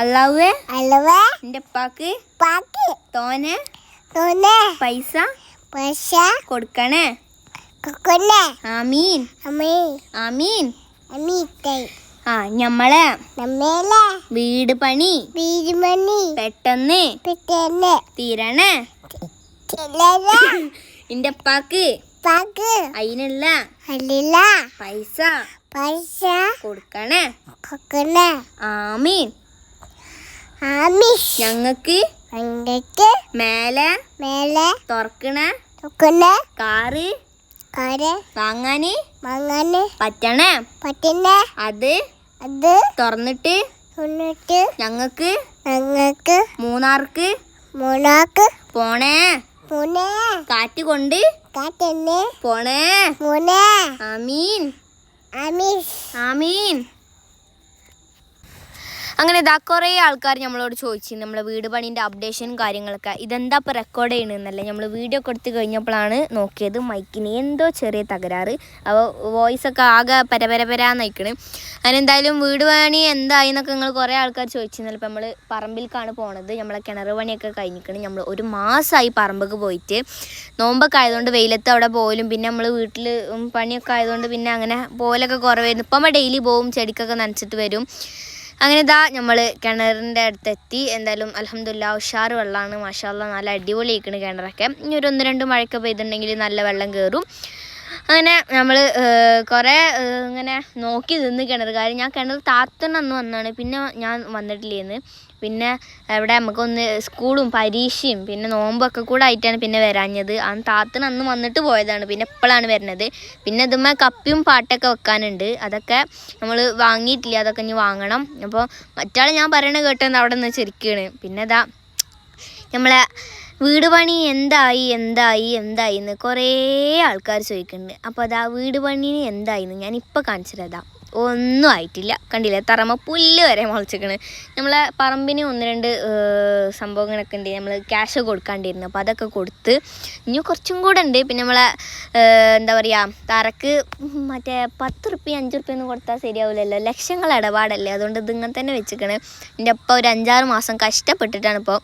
അള്ളാഹുവേ അളവ്? എന്റെ ഉപ്പാക്ക്? പാക്ക് തോനെ? തോനെ? പൈസ? പൈസ? കൊടുക്കണേ? കൊടുക്കണേ? ആമീൻ. ആമീൻ. ആമീൻ. ആമീൻ ആ ഞമ്മളെ? നമ്മളെ വീട് പണി? വീട് പണി. പെട്ടെന്ന്? പെട്ടെന്ന്. തീരണേ? എന്റെ ഉപ്പാക്ക്? ഉപ്പാക്ക്? പാക്ക് അതിനുള്ള അല്ലില്ല പൈസ? പൈസ കൊടുക്കണേ? കൊടുക്കണേ. ആമീൻ. ഞങ്ങക്ക് ഞങ്ങക്ക് മേലെ മേലെ തുറക്കണ കൊക്കൊന്നെ കാറ് കാര് വാങ്ങാന് വാങ്ങാന് പറ്റണേ? പറ്റണേ അത് അത് തുറന്നിട്ട് തുറന്നിട്ട് ഞങ്ങക്ക് ഞങ്ങക്ക് മൂന്നാർക്ക് മൂന്നാർക്ക് പോണേ? മൂന്ന് കാറ്റ് കൊണ്ട് കാറ്റ് പോണേ? പോണേ? ആമീൻ. അമീൻ ആമീൻ. അങ്ങനെ ഇതാ കുറേ ആൾക്കാർ നമ്മളോട് ചോദിച്ചു നമ്മളെ വീട് പണീന്റെ അപ്ഡേഷനും കാര്യങ്ങളൊക്കെ ഇതെന്താ ഇപ്പോൾ റെക്കോർഡ് ചെയ്യണമെന്നല്ല നമ്മൾ വീഡിയോ കൊടുത്ത് കഴിഞ്ഞപ്പോഴാണ് നോക്കിയത്. മൈക്കിന് എന്തോ ചെറിയ തകരാറ്. അപ്പോൾ വോയിസ് ഒക്കെ ആകെ പരപരപരാ നയിക്കണ് അതിനെന്തായാലും വീട് പണി എന്തായി എന്നൊക്കെ നിങ്ങൾ കുറേ ആൾക്കാർ ചോദിച്ചിരുന്നല്ലോ. ഇപ്പം നമ്മൾ പറമ്പിലേക്കാണ് പോണത്. നമ്മളെ കിണർ പണിയൊക്കെ കഴിഞ്ഞിരിക്കണം നമ്മൾ ഒരു മാസമായി പറമ്പൊക്കെ പോയിട്ട്. നോമ്പൊക്കെ ആയതുകൊണ്ട് വെയിലത്ത് അവിടെ പോലും പിന്നെ നമ്മൾ വീട്ടിൽ പണിയൊക്കെ ആയതുകൊണ്ട് പിന്നെ അങ്ങനെ പോലൊക്കെ കുറവായിരുന്നു. ഇപ്പം ഡെയിലി പോവും ചെടിക്കൊക്കെ നനച്ചിട്ട് വരും. അങ്ങനെ ഇതാ നമ്മൾ കിണറിന്റെ അടുത്തെത്തി. എന്തായാലും അലഹമില്ല ഉഷാറ് വെള്ളമാണ് മാഷാല്ല നല്ല അടിപൊളി ഇരിക്കുന്ന കിണറൊക്കെ. ഇനി ഒരു ഒന്ന് രണ്ട് മഴയൊക്കെ പെയ്തിട്ടുണ്ടെങ്കിൽ നല്ല വെള്ളം കയറും അങ്ങനെ നമ്മൾ കുറേ ഇങ്ങനെ നോക്കി നിന്ന് കിണർ കാര്യം ഞാൻ കിണർ താത്തണ അന്ന് വന്നാണ്. പിന്നെ ഞാൻ വന്നിട്ടില്ലേന്ന്. പിന്നെ ഇവിടെ നമുക്കൊന്ന് സ്കൂളും പരീക്ഷയും പിന്നെ നോമ്പൊക്കെ കൂടെ ആയിട്ടാണ് പിന്നെ വരാഞ്ഞത്. അന്ന് താത്തൻ അന്ന് വന്നിട്ട് പോയതാണ്. പിന്നെ എപ്പോഴാണ് വരുന്നത് പിന്നെ ഇതുമ്മ കപ്പിയും പാട്ടൊക്കെ വെക്കാനുണ്ട്. അതൊക്കെ നമ്മൾ വാങ്ങിയിട്ടില്ല? അതൊക്കെ ഇനി വാങ്ങണം. അപ്പോൾ മറ്റാൾ ഞാൻ പറയണ കേട്ടെന്ന് അവിടെ നിന്ന് ചിരിക്കുകയാണ് പിന്നെ ഇതാ നമ്മളെ വീട് പണി എന്തായി എന്തായി എന്തായി എന്ന് കുറേ ആൾക്കാർ ചോദിക്കുന്നുണ്ട്. അപ്പോൾ അതാ വീട് പണിന് എന്തായിന്ന് ഞാൻ ഇപ്പോൾ കാണിച്ചിട്ടതാ ഒന്നും ആയിട്ടില്ല. കണ്ടില്ലേ? തറമ പുല്ല് വരെ മുളച്ചിക്കണ് നമ്മളെ പറമ്പിന് ഒന്ന് രണ്ട് സംഭവങ്ങളൊക്കെ ഉണ്ട്. നമ്മൾ ക്യാഷ് കൊടുക്കാണ്ടിരുന്നു. അപ്പോൾ അതൊക്കെ കൊടുത്ത് ഇനി കുറച്ചും കൂടെ ഉണ്ട്. പിന്നെ നമ്മളെ എന്താ പറയുക തറക്ക് മറ്റേ പത്ത് റുപ്യ അഞ്ച് റുപ്യ ഒന്നും കൊടുത്താൽ ശരിയാവില്ലല്ലോ ലക്ഷങ്ങൾ ഇടപാടല്ലേ. അതുകൊണ്ട് ഇതിങ്ങനെ തന്നെ വെച്ചിക്കണ് എന്റെ അപ്പം ഒരു അഞ്ചാറ് മാസം കഷ്ടപ്പെട്ടിട്ടാണ് ഇപ്പോൾ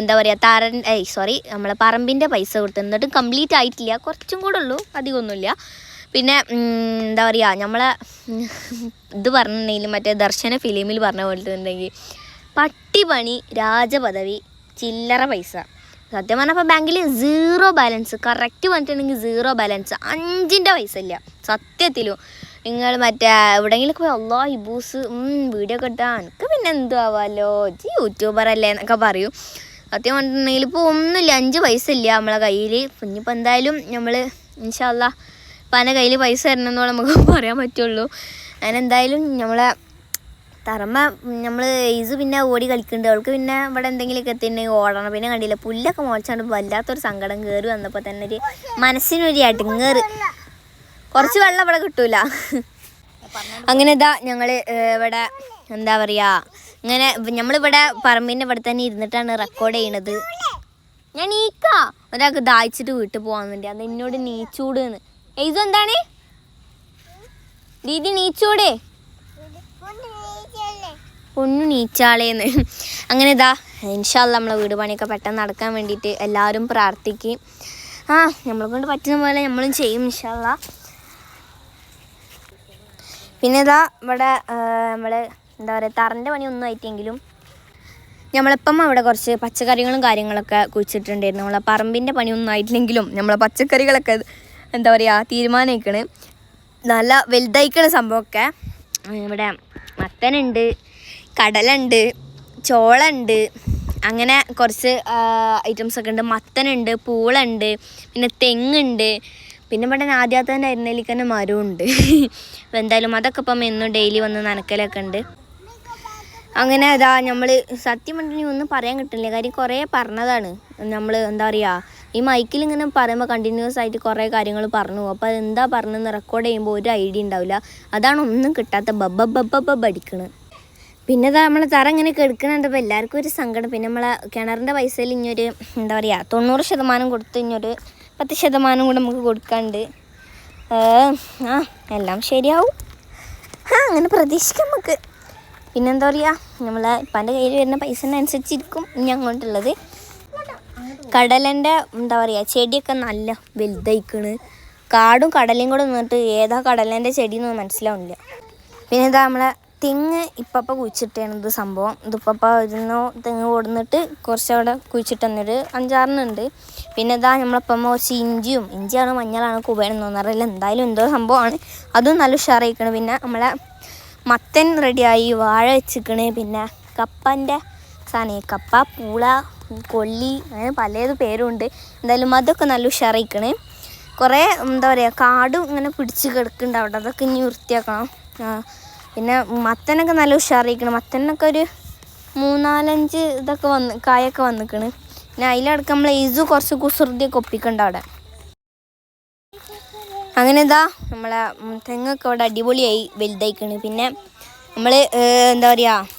എന്താ പറയുക താര ഏയ് സോറി നമ്മളെ പറമ്പിന്റെ പൈസ കൊടുത്തത്. എന്നിട്ടും കംപ്ലീറ്റ് ആയിട്ടില്ല. കുറച്ചും കൂടെ ഉള്ളൂ. അധികമൊന്നുമില്ല. പിന്നെ എന്താ പറയുക നമ്മളെ ഇത് പറഞ്ഞിട്ടുണ്ടെങ്കിൽ മറ്റേ ദർശന ഫിലിമിൽ പറഞ്ഞ പോലെ ഉണ്ടെങ്കിൽ പട്ടിപണി രാജപദവി ചില്ലറ പൈസ. സത്യം പറഞ്ഞപ്പോൾ ബാങ്കിൽ സീറോ ബാലൻസ് കറക്റ്റ് പറഞ്ഞിട്ടുണ്ടെങ്കിൽ സീറോ ബാലൻസ് അഞ്ചിന്റെ പൈസ ഇല്ല. സത്യത്തിലും നിങ്ങൾ മറ്റേ എവിടെയെങ്കിലും പോയി അല്ലോ ഇബൂസ് വീഡിയോ ഇട്ടാൽ എനിക്ക് പിന്നെ എന്തു ആവാമല്ലോ ജി യൂട്യൂബർ അല്ലേ എന്നൊക്കെ പറയും. സത്യം പറഞ്ഞിട്ടുണ്ടെങ്കിൽ ഇപ്പോൾ ഒന്നുമില്ല അഞ്ച് പൈസ ഇല്ല നമ്മളെ കയ്യിൽ ഇനിയിപ്പോൾ എന്തായാലും നമ്മൾ ഇൻഷാല്ല പന കയ്യിൽ പൈസ തരണമെന്നോളം നമുക്ക് പറയാൻ പറ്റുള്ളൂ. അങ്ങനെ എന്തായാലും നമ്മളെ തറമ്മ നമ്മൾ ഈസ് പിന്നെ ഓടി കളിക്കുന്നുണ്ട്. അവൾക്ക് പിന്നെ ഇവിടെ എന്തെങ്കിലുമൊക്കെ എത്തിയിട്ടുണ്ടെങ്കിൽ ഓടണം. പിന്നെ കണ്ടില്ല പുല്ലൊക്കെ മുളച്ചാണ്ട് വല്ലാത്തൊരു സങ്കടം കയറി വന്നപ്പോൾ തന്നെ ഒരു മനസ്സിനൊരു അടുങ്ങേറ്. കുറച്ച് വെള്ളം ഇവിടെ കിട്ടൂല. അങ്ങനെ ഇതാ ഞങ്ങൾ ഇവിടെ എന്താ പറയുക ഇങ്ങനെ നമ്മളിവിടെ പറമ്പിന്റെ ഇവിടെ തന്നെ ഇരുന്നിട്ടാണ് റെക്കോർഡ് ചെയ്യണത്. ഞാൻ നീക്കാ. ഒരാൾക്ക് ദാഹിച്ചിട്ട് വീട്ടിൽ പോകാൻ അത് എന്നോട് നീച്ചൂടെന്ന്. എന്താണ് ദീദി നീച്ചൂടെ? ഒന്ന് നീച്ചാളേന്ന്. അങ്ങനെ ഇതാ ഇൻഷാല്ല നമ്മളെ വീട് പണിയൊക്കെ പെട്ടെന്ന് നടക്കാൻ വേണ്ടിയിട്ട് എല്ലാവരും പ്രാർത്ഥിക്കും. ആ നമ്മളെ കൊണ്ട് പറ്റുന്ന പോലെ നമ്മളും ചെയ്യും ഇൻഷാല്ല പിന്നെ ഇതാ ഇവിടെ നമ്മൾ എന്താ പറയുക തറന്റെ പണി ഒന്നും ആയിട്ടെങ്കിലും നമ്മളിപ്പം അവിടെ കുറച്ച് പച്ചക്കറികളും കാര്യങ്ങളൊക്കെ കുഴിച്ചിട്ടുണ്ടായിരുന്നു. നമ്മളെ പറമ്പിന്റെ പണിയൊന്നും ആയിട്ടില്ലെങ്കിലും നമ്മളെ പച്ചക്കറികളൊക്കെ എന്താ പറയുക തീരുമാനിക്കണ് നല്ല വലുതായിക്കണ സംഭവമൊക്കെ. ഇവിടെ മത്തനുണ്ട് കടലുണ്ട് ചോളുണ്ട് അങ്ങനെ കുറച്ച് ഐറ്റംസ് ഒക്കെ ഉണ്ട്. മത്തനുണ്ട് പൂളുണ്ട് പിന്നെ തെങ്ങുണ്ട്. പിന്നെ ഇവിടെ ആദ്യത്തെ അരുന്നേലിക്ക് തന്നെ മരമുണ്ട് എന്തായാലും അതൊക്കെ ഇപ്പം എന്നും ഡെയിലി വന്ന് നനക്കലൊക്കെ ഉണ്ട്. അങ്ങനെ അതാ നമ്മൾ സത്യം പറഞ്ഞിട്ടുണ്ടെങ്കിൽ ഒന്നും പറയാൻ കിട്ടില്ല കാര്യം കുറേ പറഞ്ഞതാണ്. നമ്മൾ എന്താ പറയുക ഈ മൈക്കിൽ ഇങ്ങനെ പറയുമ്പോൾ കണ്ടിന്യൂസ് ആയിട്ട് കുറേ കാര്യങ്ങൾ പറഞ്ഞു. അപ്പോൾ അതെന്താ പറഞ്ഞതെന്ന് റെക്കോർഡ് ചെയ്യുമ്പോൾ ഒരു ഐഡിയ ഉണ്ടാവില്ല അതാണ് ഒന്നും കിട്ടാത്ത ബബ്ബ ബബ്ബ ബബ്ബ അടിക്കണ് പിന്നെ നമ്മളെ തറ ഇങ്ങനെ കെടുക്കണുണ്ടപ്പോൾ എല്ലാവർക്കും ഒരു സങ്കടം. പിന്നെ നമ്മളെ കിണറിന്റെ പൈസയിൽ ഇനിയൊരു എന്താ പറയുക തൊണ്ണൂറ് ശതമാനം കൊടുത്ത് ഇനിയൊരു പത്ത് ശതമാനം കൂടെ നമുക്ക് കൊടുക്കാണ്ട്. ആ എല്ലാം ശരിയാവും. ആ അങ്ങനെ പ്രതീക്ഷിക്കാം നമുക്ക്. പിന്നെന്താ പറയുക നമ്മളെ ഇപ്പാന്റെ കയ്യിൽ വരുന്ന പൈസനനുസരിച്ചിരിക്കും ഇനി അങ്ങോട്ടുള്ളത്. കടലന്റെ എന്താ പറയുക ചെടിയൊക്കെ നല്ല വലുതായിക്കണ്. കാടും കടലയും കൂടെ നിന്നിട്ട് ഏതാ കടലന്റെ ചെടി എന്ന് മനസ്സിലാവുന്നില്ല. പിന്നെ ഇതാ നമ്മളെ തെങ്ങ് ഇപ്പപ്പ കുഴിച്ചിട്ടാണ് ഇത് സംഭവം. ഇതിപ്പപ്പ ഇരുന്നോ തെങ്ങ് കൊടുന്നിട്ട് കുറച്ചവിടെ കുഴിച്ചിട്ട് തന്നൊരു അഞ്ചാറിനുണ്ട്. പിന്നെ ഇതാ നമ്മളപ്പമ്മ കുറച്ച് ഇഞ്ചിയും ഇഞ്ചിയാണ് മഞ്ഞളാണ് കുബേണെന്ന് തോന്നാറില്ല എന്തായാലും എന്തോ സംഭവമാണ്. അതും നല്ല ഉഷാറായിക്കണ്. പിന്നെ നമ്മളെ മത്തൻ റെഡിയായി വാഴ വെച്ചിക്കണ്. പിന്നെ കപ്പന്റെ സാധനം കപ്പ പൂള കൊള്ളി അങ്ങനെ പലത് പേരുണ്ട്. എന്തായാലും അതൊക്കെ നല്ല ഉഷാറായിക്കണേ. കുറേ എന്താ പറയുക കാടും ഇങ്ങനെ പിടിച്ച് കിടക്കുന്നുണ്ട് അവിടെ. അതൊക്കെ ഇനി വൃത്തിയാക്കണം. പിന്നെ മത്തനൊക്കെ നല്ല ഉഷാറായിക്കണം. മത്തനൊക്കെ ഒരു മൂന്നാലഞ്ച് ഇതൊക്കെ വന്ന് കായൊക്കെ വന്നിക്കണ്. പിന്നെ അതിലടക്കം നമ്മൾ ഈസു കുറച്ച് കുസൃതിയൊക്കെ ഒപ്പിക്കണ്ട അവിടെ. അങ്ങനെ ഇതാ നമ്മളെ തെങ്ങൊക്കെ അവിടെ അടിപൊളിയായി വലുതായിക്കണ്. പിന്നെ നമ്മൾ എന്താ പറയുക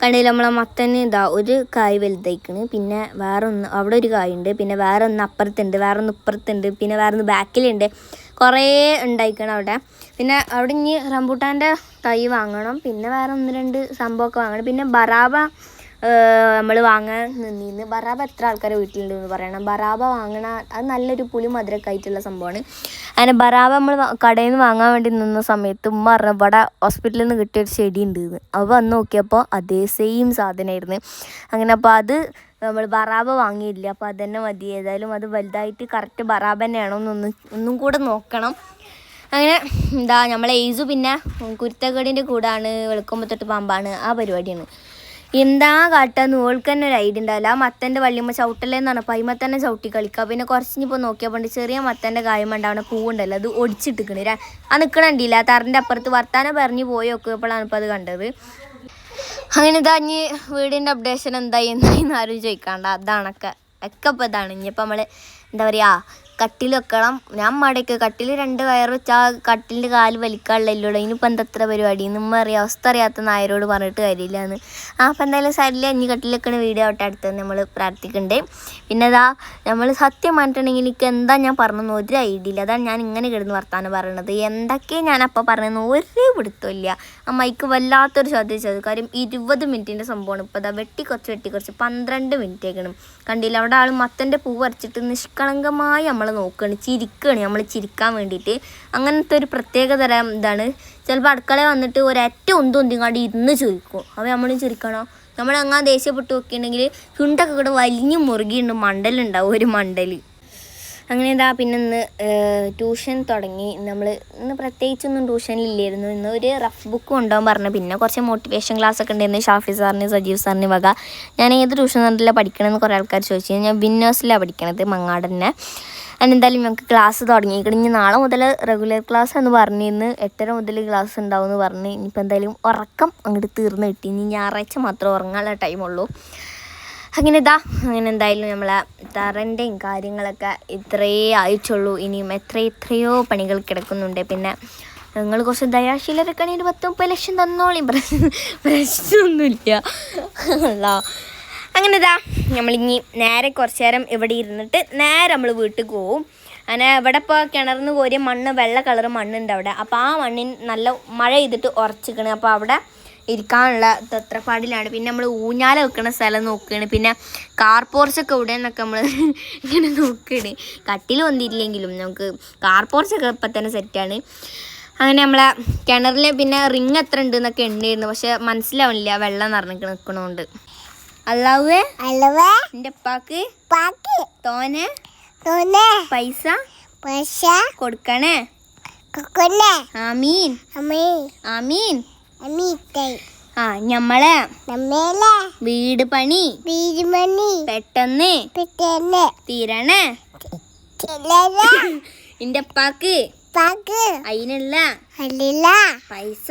കണ്ടില്ല നമ്മളെ മത്തന് ഇതാ ഒരു കായ് വലുതായിക്കണ്. പിന്നെ വേറെ ഒന്ന് അവിടെ ഒരു കായ് ഉണ്ട് പിന്നെ വേറെ ഒന്ന് അപ്പുറത്തുണ്ട് വേറെ ഒന്ന് ഇപ്പുറത്തുണ്ട് പിന്നെ വേറെ ഒന്ന് ബാക്കിലുണ്ട്. കുറേ ഉണ്ടായിക്കണം അവിടെ. പിന്നെ അവിടെ ഇനി റംബൂട്ടാന്റെ തൈ വാങ്ങണം. പിന്നെ വേറെ ഒന്ന് രണ്ട് സംഭവമൊക്കെ വാങ്ങണം. പിന്നെ ബറാബ നമ്മൾ വാങ്ങാൻ നിന്നിന്ന്. ബറാബ എത്ര ആൾക്കാരെ വീട്ടിലുണ്ട് എന്ന് പറയണം. ബറാബ വാങ്ങണ അത് നല്ലൊരു പുളി മധുരമൊക്കെ ആയിട്ടുള്ള സംഭവമാണ്. അങ്ങനെ ബറാബ നമ്മൾ കടയിൽ നിന്ന് വാങ്ങാൻ വേണ്ടി നിന്ന സമയത്ത് ഉമ്മ പറഞ്ഞു ഇവിടെ ഹോസ്പിറ്റലിൽ നിന്ന് കിട്ടിയ ഒരു ചെടി ഉണ്ട് എന്ന് അപ്പോൾ വന്ന് നോക്കിയപ്പോൾ അതേ സെയിം സാധനമായിരുന്നു അങ്ങനെ അപ്പോൾ അത് നമ്മൾ ബറാബ വാങ്ങിയില്ല. അപ്പോൾ അത് തന്നെ മതി. ഏതായാലും അത് വലുതായിട്ട് കറക്റ്റ് ബറാബ തന്നെയാണോ എന്നൊന്ന് ഒന്നും കൂടെ നോക്കണം. അങ്ങനെ എന്താ നമ്മളെ ഏജു പിന്നെ കുരുത്തക്കേടിന്റെ കൂടാണ് വെളുക്കുമ്പോൾ തൊട്ട് പാമ്പാണ് ആ പരിപാടിയാണ്. എന്താ കാട്ടാന്ന് ഓൾക്ക് തന്നെ ഒരു ഐഡിയ ഉണ്ടാവില്ല ആ മത്തന്റെ വള്ളിയമ്മ ചവിട്ടലേന്നാണ് അപ്പം അതിമ തന്നെ ചവിട്ടി കളിക്കുക പിന്നെ കുറച്ചിപ്പോൾ നോക്കിയപ്പോൾ ചെറിയ മത്തന്റെ കായ്മ ഉണ്ടാവുന്ന പൂവുണ്ടല്ലോ അത് ഒടിച്ചിട്ടിക്കണ് ആ നിൽക്കണണ്ടില്ല തറിന്റെ അപ്പുറത്ത് വർത്താനം പറഞ്ഞു പോയി നോക്കിയപ്പോഴാണ് ഇപ്പോൾ അത് കണ്ടത്. അങ്ങനെ ഇതാ ഇനി വീടിന്റെ അപ്ഡേഷൻ എന്തായി എന്തായി ആരും ചോദിക്കാണ്ട. അതാണൊക്കെ. ഒക്കെ ഇപ്പോൾ ഇതാണ്. ഇനിയിപ്പോൾ നമ്മൾ എന്താ പറയുക കട്ടിൽ വെക്കണം. ഞാൻ മടക്ക്. കട്ടിൽ രണ്ട് വയർ വെച്ചാൽ കട്ടിലിന്റെ കാൽ വലിക്കാനുള്ള ഇനിയിപ്പോൾ എന്താ എത്ര പരിപാടി? നമ്മ അറിയാം അവസ്ഥ അറിയാത്ത നായരോട് പറഞ്ഞിട്ട് കാര്യമില്ല എന്ന് ആ അപ്പം എന്തായാലും സാരില്ല ഇനി കട്ടിൽ വെക്കണ വീഡിയോ ആവട്ടെ. അടുത്ത് നമ്മൾ പ്രാർത്ഥിക്കണ്ടേ. പിന്നെ അതാ നമ്മൾ സത്യം പറഞ്ഞിട്ടുണ്ടെങ്കിൽ എനിക്ക് എന്താ ഞാൻ പറഞ്ഞതെന്ന് ഒരു ഐഡിയ ഇല്ല. അതാണ് ഞാൻ ഇങ്ങനെ കിടന്ന് വർത്താനം പറയണത്. എന്തൊക്കെ ഞാൻ അപ്പോൾ പറഞ്ഞതെന്ന് ഒരേ പിടുത്തമില്ല ആ മൈക്ക് വല്ലാത്തൊരു ശ്രദ്ധിച്ചത് കാര്യം ഇരുപത് മിനിറ്റിന്റെ സംഭവമാണ്. ഇപ്പോൾ അതാ വെട്ടി കുറച്ച് വെട്ടി കുറച്ച്. പന്ത്രണ്ട് മിനിറ്റ് ആക്കണം കണ്ടില്ല? അവിടെ ആൾ മത്തന്റെ പൂ വരച്ചിട്ട് നിഷ്കളങ്കമായി നമ്മളെ നോക്കുകയാണ് ചിരിക്കുകയാണ് നമ്മൾ ചിരിക്കാൻ വേണ്ടിയിട്ട്. അങ്ങനത്തെ ഒരു പ്രത്യേക തരം ഇതാണ്. ചിലപ്പോൾ അടുക്കളയിൽ വന്നിട്ട് ഒരറ്റ ഒന്നും ഒന്തിങ്ങാണ്ട് ഇരുന്ന് ചോദിക്കും അപ്പോൾ നമ്മൾ ചിരിക്കണോ. നമ്മൾ അങ്ങനെ ദേഷ്യപ്പെട്ട് നോക്കിയിട്ടുണ്ടെങ്കിൽ ചുണ്ടൊക്കെ കൂടെ വലിഞ്ഞ് മുറുകിയുണ്ട്. മണ്ടലുണ്ടാവും ഒരു മണ്ടൽ അങ്ങനെ ഇതാ പിന്നെ ഇന്ന് ട്യൂഷൻ തുടങ്ങി. നമ്മൾ ഇന്ന് പ്രത്യേകിച്ചൊന്നും ട്യൂഷനിലില്ലായിരുന്നു ഇന്ന് ഒരു റഫ് ബുക്ക് കൊണ്ടുപോകാൻ പറഞ്ഞു. പിന്നെ കുറച്ച് മോട്ടിവേഷൻ ക്ലാസ് ഒക്കെ ഉണ്ടായിരുന്നു. ഷാഫി സാറിന് സജീവ് സാറിന് വക. ഞാൻ ഏത് ട്യൂഷൻ സെന്ററിലാണ് പഠിക്കണമെന്ന് കുറേ ആൾക്കാർ ചോദിച്ചു. ഞാൻ വിന്നേഴ്സിലാണ് പഠിക്കണത് മങ്ങാടന്നെ അതിനെന്തായാലും ഞങ്ങൾക്ക് ക്ലാസ് തുടങ്ങിയിരിക്കണം. ഇനി നാളെ മുതൽ റെഗുലർ ക്ലാസ് എന്ന് പറഞ്ഞിരുന്ന് എട്ടര മുതൽ ക്ലാസ് ഉണ്ടാവും എന്ന് പറഞ്ഞ് ഇനിയിപ്പോൾ എന്തായാലും ഉറക്കം അങ്ങോട്ട് തീർന്ന് കിട്ടി. ഇനി ഞായറാഴ്ച മാത്രമേ ഉറങ്ങാനുള്ള ടൈമുള്ളൂ അങ്ങനെ ഇതാ അങ്ങനെ എന്തായാലും നമ്മളെ തറന്റെയും കാര്യങ്ങളൊക്കെ ഇത്രയേ ആയിച്ചുള്ളൂ ഇനിയും എത്ര എത്രയോ പണികൾ കിടക്കുന്നുണ്ട്. പിന്നെ നിങ്ങൾ കുറച്ച് ദയാശീലരൊക്കെ ആണെങ്കിൽ പത്ത് മുപ്പത് ലക്ഷം തന്നോളി. പ്രശ്നം പ്രശ്നമൊന്നുമില്ല അല്ല. അങ്ങനെ ഇതാ നമ്മളിനി നേരെ കുറച്ച് നേരം ഇവിടെ ഇരുന്നിട്ട് നേരെ നമ്മൾ വീട്ടിൽ പോവും. അങ്ങനെ ഇവിടെ ഇപ്പോൾ കിണറിന് കോരിയ മണ്ണ് വെള്ള കളർ മണ്ണുണ്ട് അവിടെ. അപ്പോൾ ആ മണ്ണിന് നല്ല മഴ ചെയ്തിട്ട് ഉറച്ചിക്കണ്. അപ്പോൾ അവിടെ ഇരിക്കാനുള്ള തത്രപ്പാടിലാണ് പിന്നെ നമ്മൾ ഊഞ്ഞാല വെക്കുന്ന സ്ഥലം നോക്കുകയാണ് പിന്നെ കാർ പോർച്ചൊക്കെ ഇവിടെ നിന്നൊക്കെ നമ്മൾ ഇങ്ങനെ നോക്കുകയാണ് കട്ടിൽ വന്നിട്ടില്ലെങ്കിലും നമുക്ക് കാർ പോർച്ചൊക്കെ ഇപ്പം തന്നെ സെറ്റാണ് അങ്ങനെ നമ്മളെ കിണറിൽ പിന്നെ റിങ് എത്ര ഉണ്ട് എന്നൊക്കെ ഉണ്ടായിരുന്നു പക്ഷെ മനസ്സിലാവുന്നില്ല വെള്ളം നിറഞ്ഞിട്ട് നിൽക്കണോണ്ട് അല്ലാവേ അലവേ എന്റെ ഉപ്പാക്ക്? ഉപ്പാക്ക്? തോനെ? തോനെ? പൈസ? പൈസ? കൊടുക്കണേ? കൊടുക്കണേ? ആമീൻ. ആമീൻ. ആമീൻ. അമ്മീത്തൈ ആ ഞമ്മളെ? നമ്മളെ വീട് പണി? വീട് പണി? പെട്ടെന്ന്? പെട്ടെന്ന്. തീരണേ? എന്റെ ഉപ്പാക്ക്? ഉപ്പാക്ക്? പക് അതിനുള്ള അല്ലില്ല പൈസ?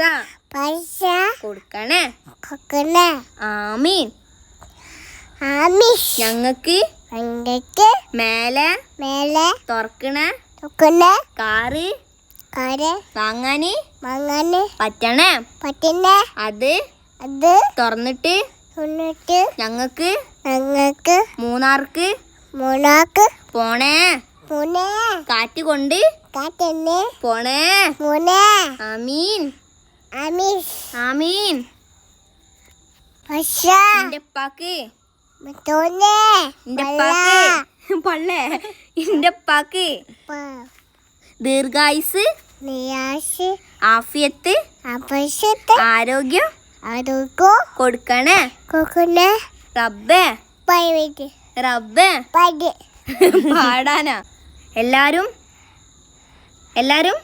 പൈസ? കൊടുക്കണേ? കൊടുക്കണേ? ആമീൻ. അങ്ങക്ക് മേലെ മേലെ തുറക്കണ തുറക്കണ കാറ് കാറ് വാങ്ങാന് വാങ്ങാന് പറ്റണേ. പറ്റണേ അത് അത് തുറന്നിട്ട് തുറന്നിട്ട് ഞങ്ങക്ക് ഞങ്ങക്ക് മൂന്നാർക്ക് മൂന്നാർക്ക് പോണേ. പോണേ. കാറ്റ് കൊണ്ട് കാറ്റന്നെ പോണേ. പോണേ. ആമീൻ. ആമീൻ. ആമീൻ. എന്റെ എന്റെ പള്ളേ. എന്റെ അപ്പാക്ക് ദീർഘായുസ് ആഫിയത്ത് ആരോഗ്യം ആരോഗ്യം കൊടുക്കണേ. കൊടുക്കണേ. റബ്ബേ. റബ്ബേ. പടി. പാടാനാ. എല്ലാരും? എല്ലാരും?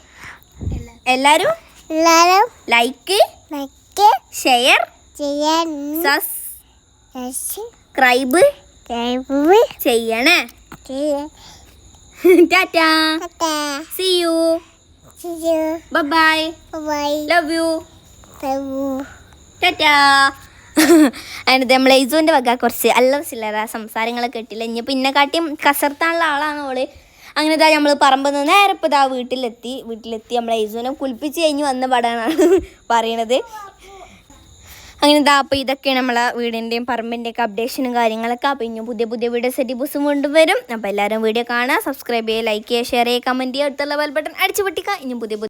എല്ലാരും? എല്ലാരും ലൈക്ക് ലൈക്ക് ഷെയർ ചെയ്യാൻ സബ്സ്ക്രൈബ് ചെയ്യണേ. Tata. See you bye love you tata. നമ്മളെ ഇസുവിന്റെ വക കുറച്ച് അല്ല ചില്ലറ സംസാരങ്ങളൊക്കെ കിട്ടില്ല ഇനി പിന്നെ കാട്ടിയും കസർത്താനുള്ള ആളാണ് അവൾ അങ്ങനെ ഇതാ നമ്മൾ പറമ്പ് നിന്ന് നേരെ ഇപ്പോൾ ഇതാ വീട്ടിലെത്തി. വീട്ടിലെത്തി നമ്മളെ ഇസുവിനെ കുളിപ്പിച്ച് കഴിഞ്ഞ് വന്ന പടാനാണ് പറയണത്. അങ്ങനെ ഇതാ അപ്പോൾ ഇതൊക്കെയാണ് നമ്മളെ വീടിന്റെയും പറമ്പിന്റെയൊക്കെ അപ്ഡേഷനും കാര്യങ്ങളൊക്കെ. അപ്പോൾ ഇനി പുതിയ പുതിയ വീഡിയോ സെറ്റി ബുസും കൊണ്ടുവരും. അപ്പോൾ എല്ലാവരും വീഡിയോ കാണുക സബ്സ്ക്രൈബ് ചെയ്യുക ലൈക്ക് ചെയ്യുക ഷെയർ ചെയ്യുക കമന്റ് ചെയ്യുക അടുത്തുള്ള ബെൽ ബട്ടൺ അടിച്ചു പൊട്ടിക്കുക. ഇനി പുതിയ പുതിയ